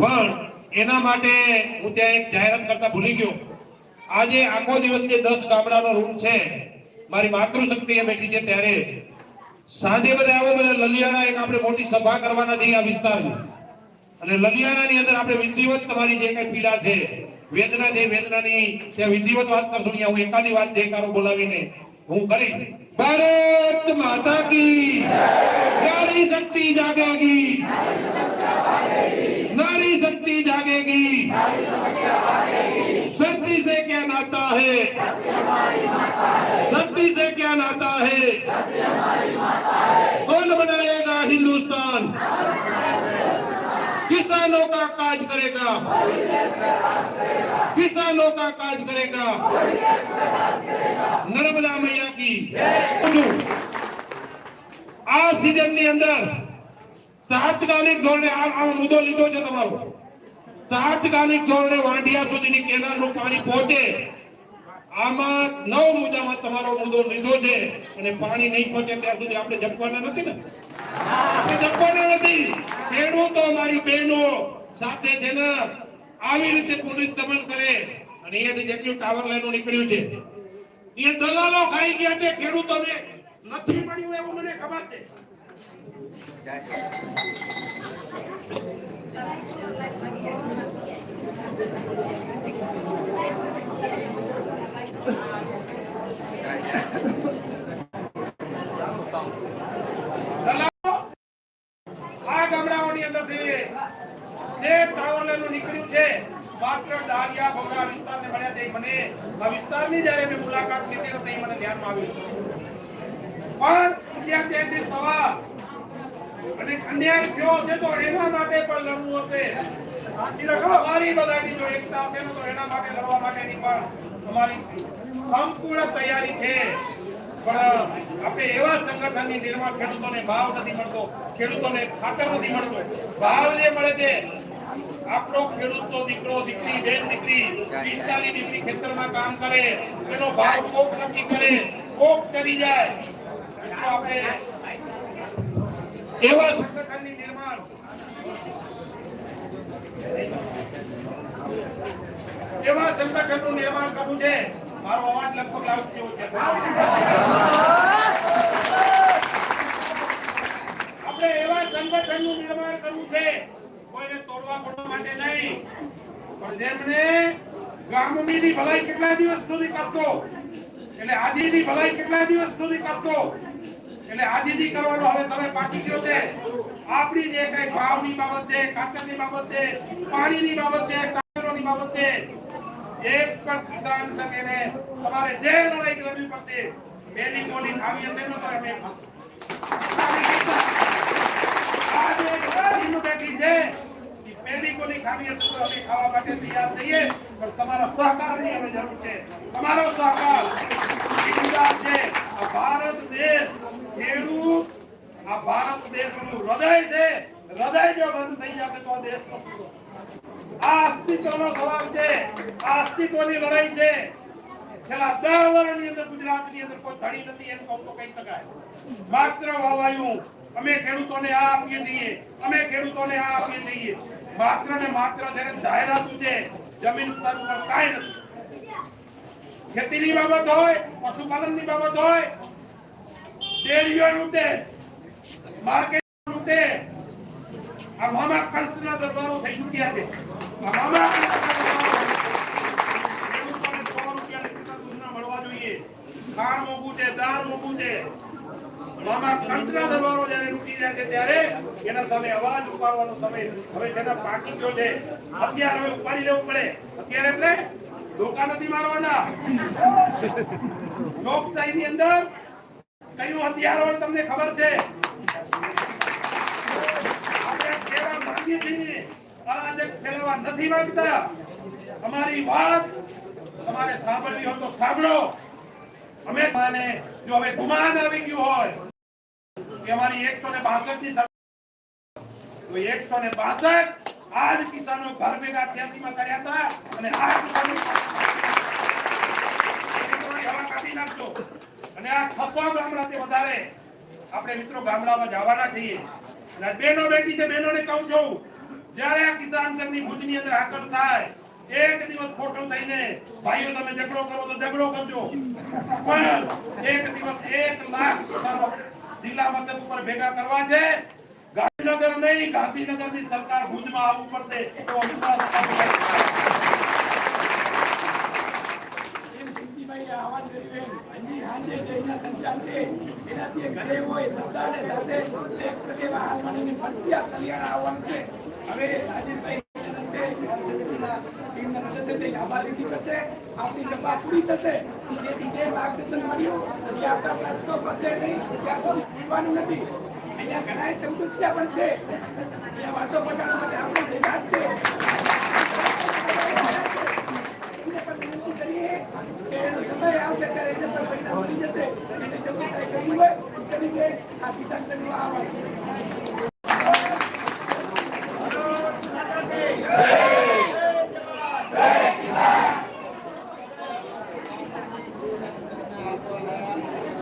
પણ એના માટે હું ત્યાં એક જાહેરાત કરતા ભૂલી ગયો. આજે આખો દિવસ જે દસ ગામડાનો રૂમ છે, મારી માતૃશક્તિ બેઠી છે ત્યારે. સાંજે બધા આવો બધા લલિયાણા એક આપણે મોટી સભા કરવાના છે આ વિસ્તારમાં અને લલિયાણાની અંદર આપણે વિધિવત તમારી જે કઈ પીડા છે, વેદના છે, વેદનાની ત્યાં વિધિવત વાત કરશું. અહીંયા હું એકાદી વાત જયકારો બોલાવીને હું કરીશ. ભારત માતા કી નારી શક્તિ જાગેગી जागेगी धरती से क्या नाता है धरती से क्या नाता है कौन बनाएगा हिंदुस्तान किसानों का काज करेगा किसानों का काज करेगा नर्मदा मैया की આ સિઝન ની અંદર તાત્કાલિક ધોરણે આ આ મુદ્દો લીધો છે તમારો તાત્કાલિક ધોરણે વાંઢિયા સુધીની કેનાલનું પાણી પહોંચે. આમાં નવ મુદ્દામાં તમારો મુદ્દો લીધો છે અને પાણી નહીં પહોંચે ત્યાં સુધી આપણે જપવાના નથી ને? જપવાના નથી. ખેડૂતો મારી બહેનો સાથે છે ને. આવી રીતે પોલીસ દમન કરે અને અહીંયાથી જેટલું ટાવર લાઈનો નીકળ્યું છે. એ દલાલો ખાઈ ગયા છે, ખેડૂતોને નથી મળ્યું એવું મને ખબર છે. દલાલો જે લાઈનો નીકળ્યું છે. માત્ર ડારિયા ભમરા વિસ્તારને મળ્યા છે. મને આ વિસ્તારની જ્યારે મેં મુલાકાત લીધી ને તે મને ધ્યાનમાં આવ્યું. પણ અત્યારથી સવા અને અન્યાય થયો હશે તો એના માટે પણ લડવું હશે. અમારી બધાની જો એકતા હશે તો એના માટે લડવા માટેની પણ અમારી સંપૂર્ણ તૈયારી છે. પણ આપણે એવા સંગઠનની નિર્માણ ખેડૂતોને ભાવ નથી મળતો, ખેડૂતોને ખાતર નથી મળતો. ભાવ જે મળે છે, આપણો ખેડૂતનો દીકરો, દીકરી, બેન, દીકરી, પિસ્તાલીસ ડિગ્રી ખેતરમાં કામ કરે, એનો ભાવ કોક નક્કી કરે, કોક ચડી જાય. તો આપણે એવા સંગઠનની નિર્માણ એવા સંગઠનનું નિર્માણ કરવું છે. મારો અવાજ લગભગ લાઉડ થયો છે. આપણે એવા સંગઠનનું નિર્માણ કરવું છે, કોઈને તોડવા પડવા માટે નહીં. પણ જેમને ગામની ભલાઈ કેટલા દિવસ સુધી કરશો? એટલે આદિની ભલાઈ કેટલા દિવસ સુધી કરશો? એટલે આદિની કરવાનો હવે સમય બાકી ગયો છે. આપણી જે કઈ ભાવની બાબત છે ખાતરની બાબત છે, પાણીની બાબત છે, ટાયરોની બાબત છે એક પણ કિસાન સંઘને તમારે જે લડાઈ કરવી પડશે. પહેલી બોલી આવી હશે તો અમે આ જે બેઠી છે. ઈ પહેલી ગોળી ખાવી માટે તૈયાર થઈએ. પણ તમારા સહકારની હવે જરૂર છે. તમારો સહકાર છે. ભારત દેશ ખેડૂત, આ ભારત દેશનું હૃદય છે. હૃદય જો બંધ થઈ જશે તો આ આ અસ્તિત્વનો સવાલ છે. આ અસ્તિત્વની નથી એમ કહું ને ખેતીની બાબત હોય, પશુપાલનની બાબત હોય, ડેરીઓ લૂંટે, માર્કેટ લૂંટે, આ મામા કંસના દરબારો થઈ ચૂક્યા છે. પાકી ગયો અત્યારે હવે ઉપાડી લેવું પડે અત્યારે એટલે નથી મારવાના કયું હથિયાર તમને ખબર છે આપણે કહેવા માંગીએ છીએ ફેલાવા નથી માંગતા. અમારી વાત તમારે સાંભળવી હોય તો સાંભળો. અમે માને, જો હવે ગુમાન આવી ગયું હોય કે અમારી એકસો ને બાસઠની તો એકસો ને બાસઠ આ જ કિસાનો ઘર ભેગા ત્યાંથી માં કર્યા હતા અને આ કિસાનો કાઢી નાખજો. અને આ ખસો ગામડાથી વધારે. આપણે મિત્રો ગામડામાં જવાના છીએ. અને બેનો બેટી છે છે બહેનોને કહું છું જ્યારે આ કિસાન સંઘની ભુજની અંદર હાકલ થાય, એક દિવસ ખોટો થઈને, ભાઈઓ, તમે ઝઘડો કરો તો ઝઘડો કરજો. પણ એક દિવસ એક લાખ કિસાનો જિલ્લા મથક ઉપર ભેગા કરવા છે. ગાંધીનગર નહીં, ગાંધીનગરની સરકાર ભુજમાં આવવું પડશે, એવો વિશ્વાસ એનાથી ઘરે હોય, બધાને સાથે એક કલ્યાણ આવવાનું છે. હવે રાજેશભાઈ છે છે પૂરી થશે. તેથી જે માર્ગદર્શન મળ્યું એ આપણા પ્રશ્નો બદલે નહીં નથી. અહીંયા ઘણા ચૌદસ્યા પણ છે. વાતો પટાડવા માટે આપણે ભેગા